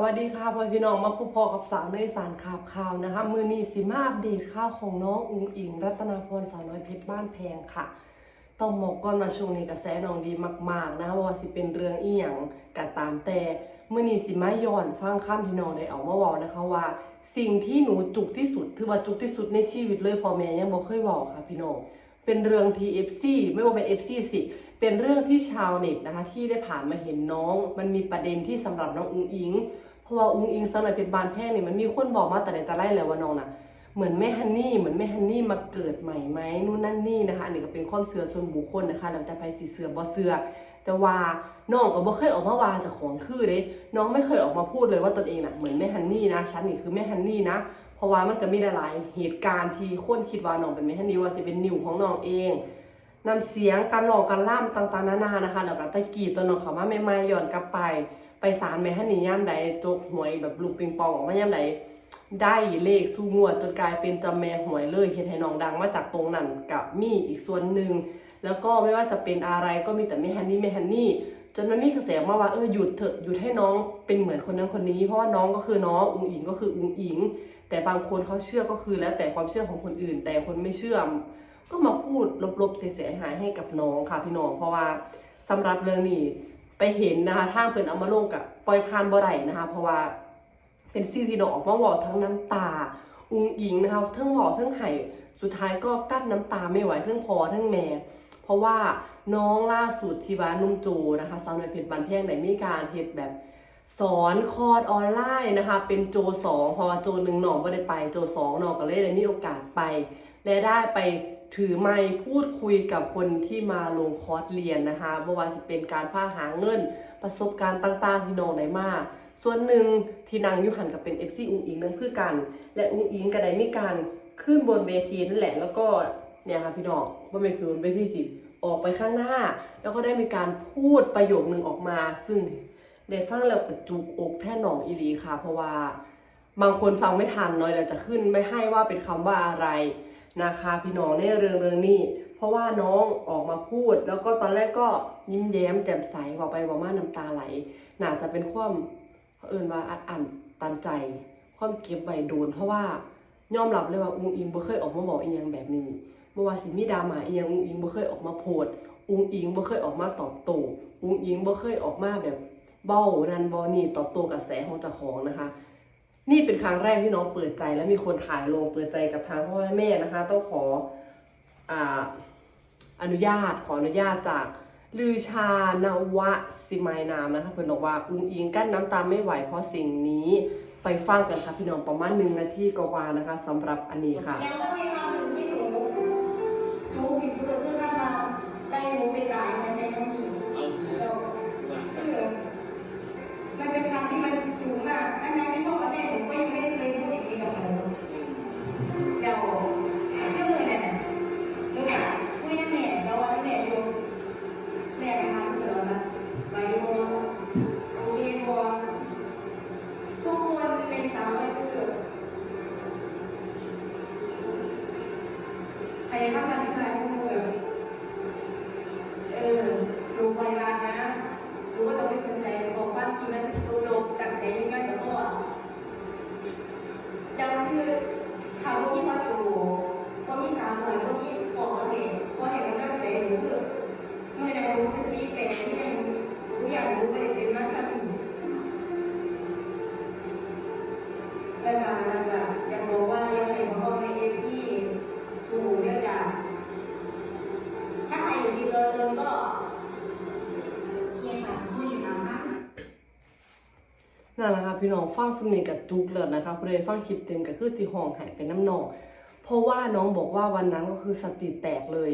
วัสดีค่ะพ่อพี่น้องมาพบพอกับสาวในสารข่าวข่าวนะคะ มือนีสิมาอัปเดตข่าวของน้องอุงอิง รัตนาพรสาวน้อยเพชรบ้านแพงค่ะ ต้องบอกก่อนมาช่วงนี้กระแสน้องดีมาก ๆ นะคะว่าสิเป็นเรื่องอีหยังกัตามแต่มือนีสิมาย้อนฟังข้ามที่น้องได้เอามาเว้านะคะว่า สิ่งที่หนูจุกที่สุดถือว่าจุกที่สุดในชีวิตเลยพ่อแม่ยังบ่เคยบอกค่ะพี่น้องเป็นเรื่องที่ FC ไม่ว่าเป็น FC สิ เป็นเรื่องที่ชาวเน็ตนะคะที่ได้ผ่านมาเห็นน้อง มันมีประเด็นที่สำหรับน้องอุ้งอิง เพราะว่าอุ้งอิงสำหรับเป็นบานแพร่เนี่ยมันมีคนบอกมาแต่ในแต่ไรแล้วว่าน้องน่ะเหมือนแม่ฮันนี่เหมือนแม่ฮันนี่มาเกิดใหม่ไหมนู่นนั่นนี่นะคะอันนี้ก็เป็นความเสือส่วนบุคคลนะคะแล้วแต่ไปสิเสือบ่เสือแต่ว่าน้องก็บ่เคยออกมาว่าจากของคือเด้น้องไม่เคยออกมาพูดเลยว่าตนเองน่ะเหมือนแม่ฮันนี่นะฉันนี่คือแม่ฮันนี่นะ เพราะว่ามันจะมีหลายๆเหตุการณ์ที่คนคิดว่าน้องเป็นแม่ฮันนี่ว่าสิเป็นนิวของน้องเอง นำเสียงการร้องการล่ำต่างๆนานานะคะแล้วก็ตะกี้ตัวน้องเขามาใหม่ๆย้อนกลับไป ไปศาลแม่ฮันนี่ย่ำใดโจกหวยแบบลูกปิงปองออกมาย่ำใดได้เลขสู้งวดจนกลายเป็นจำแม่หวยเลยเฮ็ดให้น้องดังมาจากตรงนั้นกับมี่อีกส่วนหนึ่งแล้วก็ไม่ว่าจะเป็นอะไรก็มีแต่แม่ฮันนี่แม่ฮันนี่จนมันมีกระแสมาว่าเออหยุดเถอะหยุดให้น้องเป็นเหมือนคนนั้นคนนี้ เพราะว่าน้องก็คือน้องอุงอิงก็คืออุงอิง แต่บางคนเขาเชื่อก็คือแล้วแต่ความเชื่อของคนอื่น แต่คนไม่เชื่อ ก็มาพูดลบๆเสียหายให้กับน้องค่ะพี่น้อง เพราะว่าสำหรับเรื่องนี้ไปเห็นนะคะทางเพิ่นเอามาลงกับปล่อยผ่านบ่ได้นะคะ เพราะว่าเป็นซีรีส์ดอกมาบอกทั้งน้ำตา อุงอิงนะคะทั้งหล่อทั้งไห้สุดท้ายก็กั้นน้ำตาไม่ไหวทั้งพอทั้งแม่เพราะว่าน้องล่าสุดที่ว่านุ่มโจนะคะสาวน้อยเพชรบันเทียงได้มีการเฮ็ดแบบสอนคอร์สออนไลน์นะคะ เป็นโจสองเพราะว่าโจหนึ่งหน่องไม่ได้ไปโจสองน่องก็เลยได้มีโอกาสไป และได้ไป ถือไมค์พูดคุยกับคนที่มาลงคอร์สเรียนนะคะไม่ว่าจะเป็นการพาหาเงิน ประสบการณ์ต่างๆที่น้องได้มาส่วนหนึ่งที่นางยุหันกับเป็น FC อุ้งอิงนั่นคือกัน และอุ้งอิงก็ได้มีการขึ้นบนเวทีนั่นแหละ แล้วก็เนี่ยค่ะพี่น้องว่าเป็นคือบนเวทีสิออกไปข้างหน้า แล้วก็ได้มีการพูดประโยคนึงออกมา ซึ่งได้ฟังแล้วกระจุกอกแท่หนองอีหลีค่ะ เพราะว่าบางคนฟังไม่ทันเนาะเดี๋ยวจะขึ้นไม่ให้ว่าเป็นคำว่าอะไร นะคะพี่น้องในเรื่องเรื่องนี้ เพราะว่าน้องออกมาพูด แล้วก็ตอนแรกก็ยิ้มแย้มแจ่มใสบอกไปบอกมาน้ำตาไหลน่าจะเป็นความเอินว่าอัดอั้นตันใจ ความเก็บไว้โดนเพราะว่ายอมรับเลยว่าอุ้งอิงบ่เคยออกมาบอกอีหยังแบบนี้บ่ว่าสิมีดราม่าอีหยังอุ้งอิงบ่เคยออกมาโพดอุ้งอิงบ่เคยออกมาตอบโต้อุ้งอิงบ่เคยออกมาแบบเบ้านั่นบ่นี่ตอบโต้กระแสของเจ้าของนะคะ เป็นครั้งแรกที่น้องเปิดใจและมีคนถ่ายลงเปิดใจกับทางพ่อแม่นะคะ ต้องขอออนุญาตขออนุญาตจากลือชานวะสิไมายนามนะคะเพิ่อนบอกว่าอุ้งอิงกั้นน้ำตาไม่ไหวเพราะสิ่งนี้ไปฟังกันค่ะพี่น้องประมาณหนึ่งนาทีกว่านะคะสำหรับอันนี้ค่ะแล้วก็มีคำหนึ่งที่หนูทุกข์ที่สุดก็คือถ้ามาได้หนูไปกายในทั้งที เข้ามาที่บ้านกูแบบเออรู้ไว้บ้างนะรู้ว่าต้องไปสนใจบอกว่าที่มันรู้ลงกันใจยังไงกับพ่อแต่ว่าคือเขาที่มาดูก็มีสามหน่วยก็มีบอกกับเด็กก็เห็นมันน่าใจรู้คือเมื่อเรารู้สติแต่ที่ยังรู้อย่างรู้ไม่ได้เป็นมากสักทีแล้วก็ นั่นแหละค่ะพี่น้องฟังสำเนียงกับจุกเลยนะคะผู้ใดฟังคลิปเต็มก็คือที่ห้องหายไปน้ำนองเพราะว่าน้องบอกว่าวันนั้นก็คือสติแตกเลย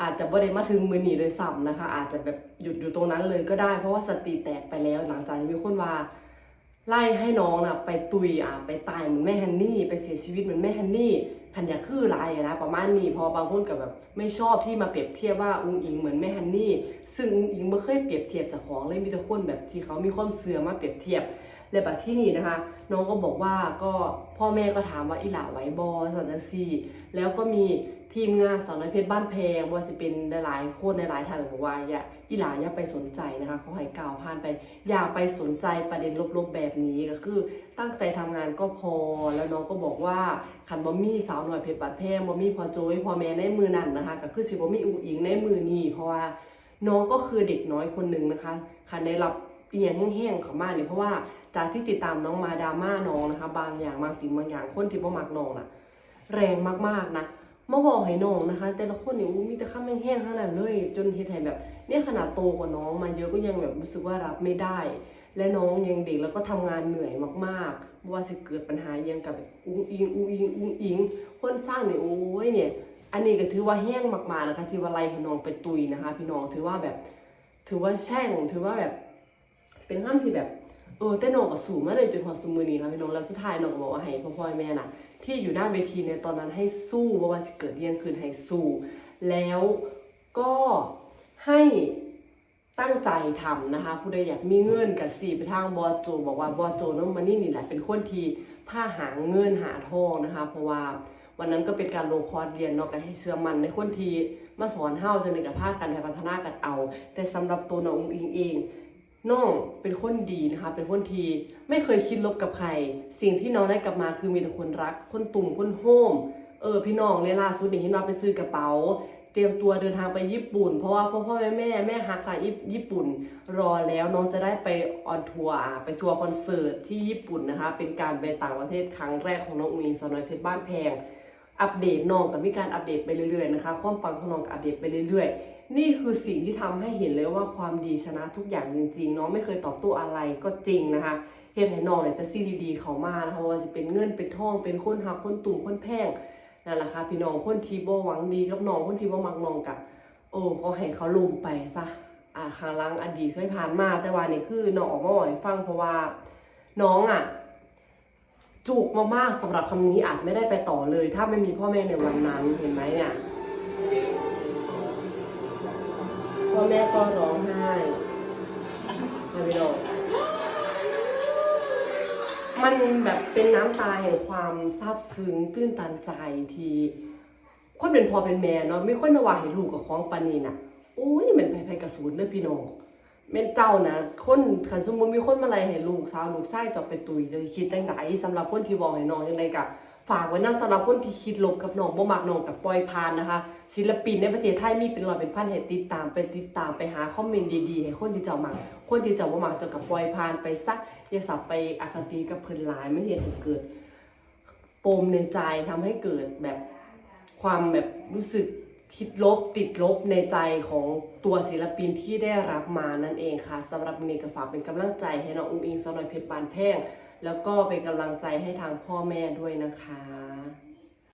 อาจจะบ่ได้มาถึงมือหนีเลยซ้ำนะคะ อาจจะแบบหยุดอยู่ตรงนั้นเลยก็ได้ เพราะว่าสติแตกไปแล้ว หลังจากที่มีคนว่าไล่ให้น้องนะไปตุยอะไปตายเหมือนแม่ฮันนี่ ไปเสียชีวิตเหมือนแม่ฮันนี่ทันยาคือไรนะประมาณนี้พอบางคนกับแบบไม่ชอบที่มาเปรียบเทียบว่าอุ้งอิงเหมือนแม่ฮันนี่ ซึ่งอุ้งอิงไม่เคยเปรียบเทียบจากของเลยมีแต่คนแบบที่เขามีความเสื่อมาเปรียบเทียบ และบัดที่นี่นะคะ น้องก็บอกว่าก็พ่อแม่ก็ถามว่าอีหล่าไหวบอสันจังซีแล้วก็มีทีมงานสาวน้อยเพชรบ้านแพงว่าสิเป็นหลายๆคนหลายทานบอกว่าอย่าอีหลาอย่าไปสนใจนะคะเขาให้กล่าวผ่านไป อย่าไปสนใจประเด็นลบๆแบบนี้ก็คือ ตั้งใจทำงานก็พอ แล้วน้องก็บอกว่าคันบ่มีสาวน้อยเพชรบ้านแพงบ่มีพอโจยพอแม่ในมือนั่นนะคะก็คือสิบ่มีอุ๋งอิงในมือนี้เพราะว่าน้องก็คือเด็กน้อยคนหนึ่งนะคะค่ะได้รับ อียงแห้งๆเขามาเนี่ยเพราะว่าจากที่ติดตามน้องมาดราม่าน้องนะคะ บางอย่างบางสิ่งบางอย่างคนที่บ่มักน้องน่ะ แรงมากๆนะมาบอกให้น้องนะคะ แต่ละคนเนี่ยอู้มีแต่ข้ามแห้งๆขนาดเลย จนเฮ็ดให้แบบเนี่ยขนาดโตกว่าน้องมาเยอะก็ยังแบบรู้สึกว่ารับไม่ได้ และน้องยังเด็กแล้วก็ทำงานเหนื่อยมากๆว่าจะเกิดปัญหายังกับอุ้งอิงอุ้งอิงอุ้งอิงคนสร้างเนี่ยโอ้ยเนี่ย อันนี้ก็ถือว่าแห้งมากๆนะคะที่ว่าไล่ให้น้องไปตุยนะคะ พี่น้องถือว่าแบบ ถือว่าแช่งถือว่าแบบ เป็นห้ามที่แบบเออแต่น้องก็สูงมาเลยจนหัวสมือนี้นะพี่น้องแล้วสุดท้ายน้องก็บอกว่าให้พ่อพ่อแม่น่ะ ที่อยู่หน้าเวทีในตอนนั้นให้สู้ว่าะว่าจะเกิดเรื่องคืนให้สู้ แล้วก็ให้ตั้งใจทำนะคะ ผู้ใดอยากมีเงินกับสีไปทางบอโจ บอกว่าบอโจน้องมานี่นี่แหละเป็นคนที่ผ้าหาเงินหาทองนะคะ เพราะว่าวันนั้นก็เป็นการลงคอร์สเรียนเนาะก็ให้เชื่อมันในคนที่มาสอนเฮาจะในกับภาคกันไปพัฒนากันเอา แต่สำหรับตัวน้ององอิงเอง น้องเป็นคนดีนะคะ เป็นคนที่ไม่เคยคิดลบกับใคร สิ่งที่น้องได้กลับมาคือมีแต่คนรัก คนตุ่มคนโฮม เออพี่น้องเลยล่าสุดนี่เห็นว่าไปซื้อกระเป๋า เตรียมตัวเดินทางไปญี่ปุ่น เพราะว่าพ่อพ่อแม่แม่แม่ฮักทางญี่ปุ่น รอแล้วน้องจะได้ไปออนทัวร์ไปทัวร์คอนเสิร์ตที่ญี่ปุ่นนะคะ เป็นการไปต่างประเทศครั้งแรกของน้องอุ๋งอิงสาวน้อยเพชรบ้านแพง อัปเดตน้องกับมีการอัปเดตไปเรื่อยๆนะคะความปังของน้องก็อัปเดตไปเรื่อยๆ นี่คือสิ่งที่ทำให้เห็นเลยว่าความดีชนะทุกอย่างจริงๆน้องไม่เคยตอบโต้อะไรก็จริงนะคะเห็นให้น้องเนี่ยจะซีดีๆเขามานะคะว่าจะเป็นเงินเป็นทองเป็นคนหักคนตุ่มคนแพงนั่นแหละค่ะพี่น้องคนที่บ่หวังดีกับน้องคนที่บ่มักน้องกับโอ้ก็ให้เขาลุมไปซะอ่าครั้งลังอดีตเคยผ่านมาแต่ว่านี่คือน้องออกมาบอกให้ฟังเพราะว่าน้องอะ จุกมากๆสำหรับคำนี้อาจไม่ได้ไปต่อเลย ถ้าไม่มีพ่อแม่ในวันนั้นเห็นไหมเนี่ยพ่อแม่ก็ร้องไห้ไม่ไปดอกมันแบบเป็นน้ำตาแห่งความซาบซึ้งตื้นตันใจที่คนเป็นพ่อเป็นแม่เนาะไม่ค่อยมาว่าให้ลูกกับของปานนีน่ะโอ้ยมันไปไปกระสุนเด้อพี่น้อง แม่นเจ้านะคนคันสมมติมีคนมาไล่ให้ลูกสาวลูกชายจะไปตุยจะคิดจังไดสำหรับคนที่บอกให้น้องจังไดกะฝากไว้นะสำหรับคนที่คิดลบกับน้องบ่มักน้องกับปล่อยผ่านนะคะ ศิลปินในประเทศไทยมีเป็นร้อยเป็นพันให้ติดตามไปติดตามไปหาคอมเมนต์ดีๆให้คนที่เจ้ามักคนที่เจ้าบ่มักเจ้ากับปล่อยผ่านไปซักอย่าสับไปอคติกับเพิ่นหลายไม่เฮ็ดให้เกิดปมในใจทำให้เกิดแบบความแบบรู้สึก คิดลบติดลบในใจของตัวศิลปินที่ได้รับมานั่นเองค่ะสำหรับวันนี้ก็ฝากเป็นกำลังใจให้น้องอุ้งอิงสาวน้อยเพชรบานแพ่ง แล้วก็เป็นกำลังใจให้ทางพ่อแม่ด้วยนะคะ